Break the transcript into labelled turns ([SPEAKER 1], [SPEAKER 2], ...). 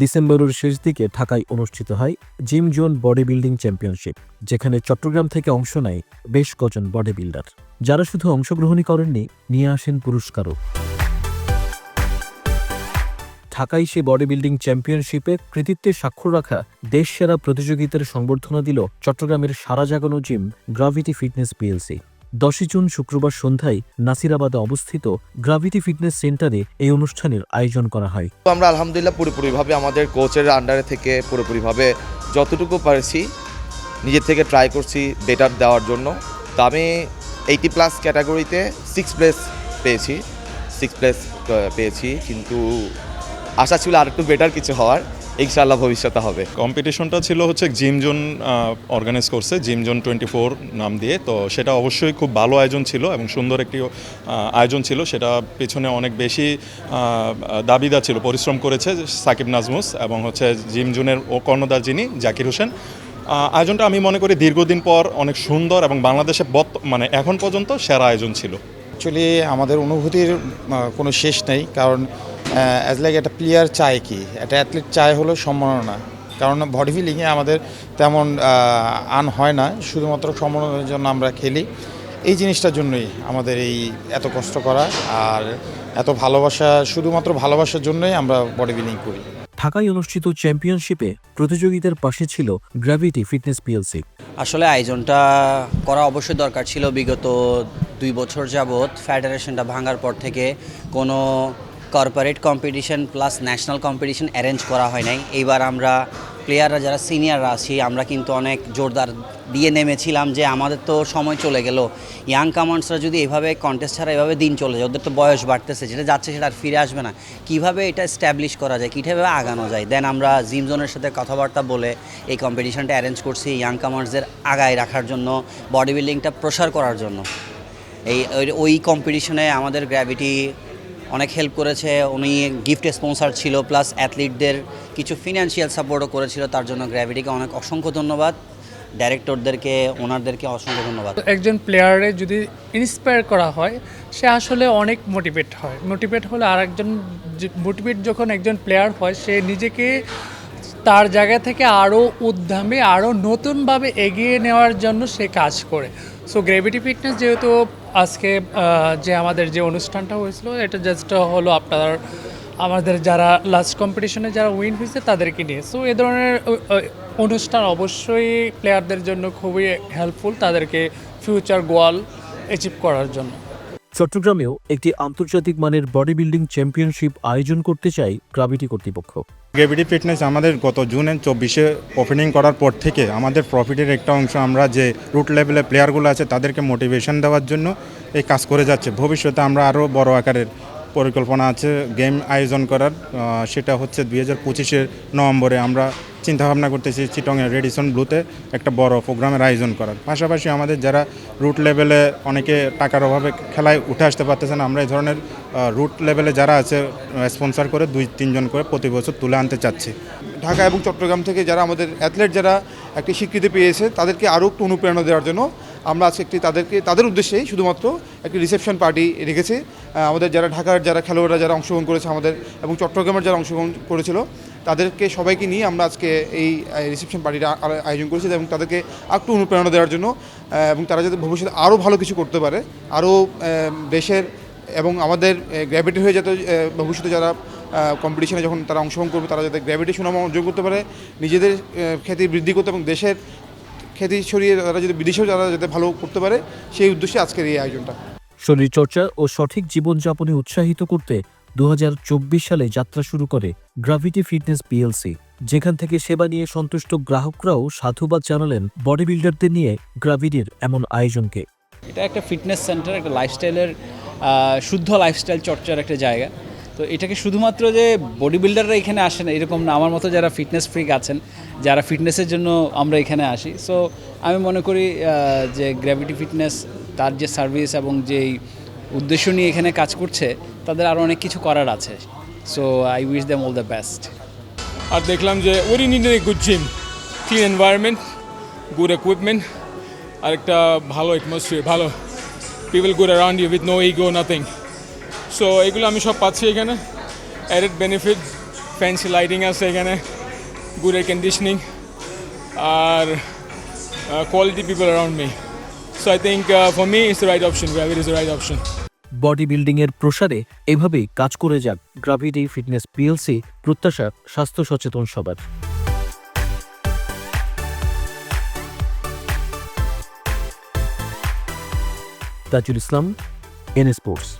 [SPEAKER 1] ডিসেম্বরের শেষ দিকে ঢাকায় অনুষ্ঠিত হয় gym zone body building championship, যেখানে চট্টগ্রাম থেকে অংশ নেয় বেশ কজন বডি বিল্ডার যারা শুধু অংশগ্রহণই করেননি, নিয়ে আসেন পুরস্কারও। ঢাকায় সে বডি বিল্ডিং চ্যাম্পিয়নশিপে কৃতিত্বের স্বাক্ষর রাখা দেশ সেরা প্রতিযোগিতার সংবর্ধনা দিল চট্টগ্রামের সারা জাগানো জিম গ্রাভিটি ফিটনেস পিএলসি। দশই জুন শুক্রবার সন্ধ্যায় নাসিরাবাদে অবস্থিত গ্রাভিটি ফিটনেস সেন্টারে এই অনুষ্ঠানের আয়োজন করা হয়।
[SPEAKER 2] আমরা আলহামদুলিল্লাহ পুরোপুরিভাবে আমাদের কোচের আন্ডারে থেকে পুরোপুরিভাবে যতটুকু পারছি নিজের থেকে ট্রাই করছি বেটার দেওয়ার জন্য। তো আমি এইটি প্লাস ক্যাটাগরিতে সিক্স প্লেস পেয়েছি সিক্স প্লেস পেয়েছি। কিন্তু আশা ছিল আর একটু বেটার কিছু হওয়ার। ইনশাআল্লাহ ভবিষ্যতে হবে।
[SPEAKER 3] কম্পিটিশনটা ছিল হচ্ছে জিম জোন অর্গানাইজ করছে জিম জোন টোয়েন্টি ফোর নাম দিয়ে। তো সেটা অবশ্যই খুব ভালো আয়োজন ছিল এবং সুন্দর একটি আয়োজন ছিল। সেটা পেছনে অনেক বেশি দাবিদা ছিল পরিশ্রম করেছে সাকিব নাজমুস এবং হচ্ছে জিম জোনের ও কর্ণধার যিনি জাকির হোসেন। আয়োজনটা আমি মনে করি দীর্ঘদিন পর অনেক সুন্দর এবং বাংলাদেশে বত মানে এখন পর্যন্ত সেরা আয়োজন ছিল।
[SPEAKER 4] অ্যাকচুয়ালি আমাদের অনুভূতির কোনো শেষ নেই। কারণ অ্যাজ লাইক একটা প্লেয়ার চায় কি? একটা অ্যাথলিট চায় হলো সম্মাননা। কারণ বডি বিল্ডিংয়ে আমাদের তেমন আন হয় না। শুধুমাত্র সম্মাননার জন্য আমরা খেলি। এই জিনিসটার জন্যই আমাদের এই এত কষ্ট করা আর এত ভালোবাসা শুধুমাত্র ভালোবাসার জন্যই আমরা বডি বিল্ডিং করি।
[SPEAKER 1] ঢাকায় অনুষ্ঠিত চ্যাম্পিয়নশিপে প্রতিযোগিতার পাশে ছিল গ্র্যাভিটি ফিটনেস পিএলসি
[SPEAKER 5] আসলে আয়োজনটা করা অবশ্যই দরকার ছিল। বিগত দুই বছর যাবৎ ফেডারেশনটা ভাঙার পর থেকে কোনো corporate competition plus national competition arrange করা হয় নাই। এইবার আমরা প্লেয়াররা যারা সিনিয়ররা আছি, আমরা কিন্তু অনেক জোরদার দিয়ে নেমেছিলাম যে আমাদের তো সময় চলে গেল। ইয়াং কামান্ডসরা যদি এভাবে কন্টেস্ট ছাড়া এভাবে দিন চলে যায়, ওদের তো বয়স বাড়তেছে, যেটা যাচ্ছে সেটা আর ফিরে আসবে না। কীভাবে এটা স্ট্যাবলিশ করা যায়, কীভাবে আগানো যায়? দেন আমরা জিম জোনের সাথে কথাবার্তা বলে এই কম্পিটিশনটা অ্যারেঞ্জ করছি ইয়াং কামার্সদের আগায় রাখার জন্য বডি বিল্ডিংটা প্রসার করার জন্য। এই, ওই কম্পিটিশনে আমাদের গ্র্যাভিটি অনেক হেল্প করেছে, উনি গিফট স্পন্সার ছিল প্লাস অ্যাথলিটদের কিছু ফিনান্সিয়াল সাপোর্টও করেছিল, তার জন্য গ্র্যাভিটিকে অনেক অসংখ্য ধন্যবাদ। ডাইরেক্টরদেরকে ওনারদেরকে অসংখ্য ধন্যবাদ।
[SPEAKER 6] একজন প্লেয়ারে যদি ইন্সপায়ার করা হয়, সে আসলে অনেক মোটিভেট হয়। মোটিভেট হলে আর একজন মোটিভেট যখন একজন প্লেয়ার হয়, সে নিজেকে তার জায়গা থেকে আরও উদ্যমে আরও নতুনভাবে এগিয়ে নেওয়ার জন্য সে কাজ করে। সো গ্রেভিটি ফিটনেস যেহেতু আজকে যে আমাদের যে অনুষ্ঠানটা হয়েছিল, এটা জাস্ট হলো আপনার, আমাদের যারা লাস্ট কম্পিটিশনে যারা উইন হয়েছে তাদেরকে নিয়ে। সো এ ধরনের অনুষ্ঠান অবশ্যই প্লেয়ারদের জন্য খুবই হেল্পফুল তাদেরকে ফিউচার গোয়াল অ্যাচিভ করার জন্য।
[SPEAKER 1] চট্টগ্রামেও একটি আন্তর্জাতিক মানের বডি বিল্ডিং চ্যাম্পিয়নশিপ আয়োজন করতে চাই গ্রাভিটি কর্তৃপক্ষ।
[SPEAKER 7] গ্রেভিটি ফিটনেস আমাদের গত জুনে চব্বিশে ওপেনিং করার পর থেকে আমাদের প্রফিটের একটা অংশ আমরা যে রুট লেভেলের প্লেয়ারগুলো আছে তাদেরকে মোটিভেশন দেওয়ার জন্য এই কাজ করে যাচ্ছে। ভবিষ্যতে আমরা আরও বড় আকারের পরিকল্পনা আছে গেম আয়োজন করার। সেটা হচ্ছে দুই হাজার পঁচিশের নভেম্বরে আমরা চিন্তাভাবনা করতেছি চিটংয়ের রেডিসন ব্লুতে একটা বড় প্রোগ্রামের আয়োজন করার। পাশাপাশি আমাদের যারা রুট লেভেলে অনেকে টাকার অভাবে খেলায় উঠে আসতে পারতেছে না, আমরা এই ধরনের রুট লেভেলে যারা আছে স্পন্সর করে দুই, তিনজন করে প্রতি বছর তুলে আনতে চাচ্ছি।
[SPEAKER 8] ঢাকা এবং চট্টগ্রাম থেকে যারা আমাদের অ্যাথলেট যারা একটি স্বীকৃতি পেয়েছে, তাদেরকে আরও একটু অনুপ্রেরণা দেওয়ার জন্য আমরা আজকে একটি তাদেরকে, তাদের উদ্দেশ্যেই শুধুমাত্র একটি রিসেপশন পার্টি রেখেছি। আমাদের যারা ঢাকার যারা খেলোয়াড়রা যারা অংশগ্রহণ করেছে আমাদের এবং চট্টগ্রামের যারা অংশগ্রহণ করেছিল, তাদেরকে সবাইকে নিয়ে আমরা আজকে এই রিসেপশন পার্টিটা আয়োজন করেছি এবং তাদেরকে একটু অনুপ্রেরণা দেওয়ার জন্য এবং তারা যাতে ভবিষ্যতে আরও ভালো কিছু করতে পারে আরও দেশের এবং আমাদের গ্র্যাভিটি হয়ে যাতে ভবিষ্যতে যারা কম্পিটিশনে যখন তারা অংশগ্রহণ করবে, তারা যাতে গ্র্যাভিটি সুনাম অর্জন করতে পারে, নিজেদের খ্যাতি বৃদ্ধি করতে এবং দেশের খ্যাতি ছড়িয়ে তারা যদি বিদেশেও যারা যাতে ভালো করতে পারে সেই উদ্দেশ্যে আজকের এই আয়োজনটা।
[SPEAKER 1] শরীরচর্চা ও সঠিক জীবনযাপনে উৎসাহিত করতে দুহাজার চব্বিশ সালে যাত্রা শুরু করে গ্রাভিটি ফিটনেস পিএলসি। যেখান থেকে সেবা নিয়ে সন্তুষ্ট গ্রাহকরাও সাধুবাদ জানালেন বডি বিল্ডারদের নিয়ে গ্রাভিটির এমন আয়োজনকে।
[SPEAKER 9] এটা একটা ফিটনেস সেন্টার একটা লাইফস্টাইলের শুদ্ধ লাইফস্টাইল চর্চার একটা জায়গা। তো এটাকে শুধুমাত্র যে বডি বিল্ডাররা এখানে আসে না, এরকম না। আমার মতো যারা ফিটনেস ফ্রিক আছেন, যারা ফিটনেসের জন্য আমরা এখানে আসি। সো আমি মনে করি যে গ্র্যাভিটি ফিটনেস তার যে সার্ভিস এবং যেই উদ্দেশ্য নিয়ে এখানে কাজ করছে, তাদের আরও অনেক কিছু করার আছে। So I wish them all the best
[SPEAKER 10] আর দেখলাম যে ওরি needed a good gym clean environment good equipment আর একটা ভালো অ্যাটমসফিয়ার ভালো people good around you with no ego nothing so এগুলো আমি সব পাচ্ছি এখানে। অ্যাডেড বেনিফিট ফ্যান্সি লাইটিং আছে এখানে good air conditioning R quality people around me so I think for me the right option gravity is right option
[SPEAKER 1] body বিল্ডিংয়ের প্রসারে এভাবেই কাজ করে যাক গ্রাভিটি ফিটনেস পিএলসি প্রত্যাশা, স্বাস্থ্য সচেতন সবার। Tajul Islam N sports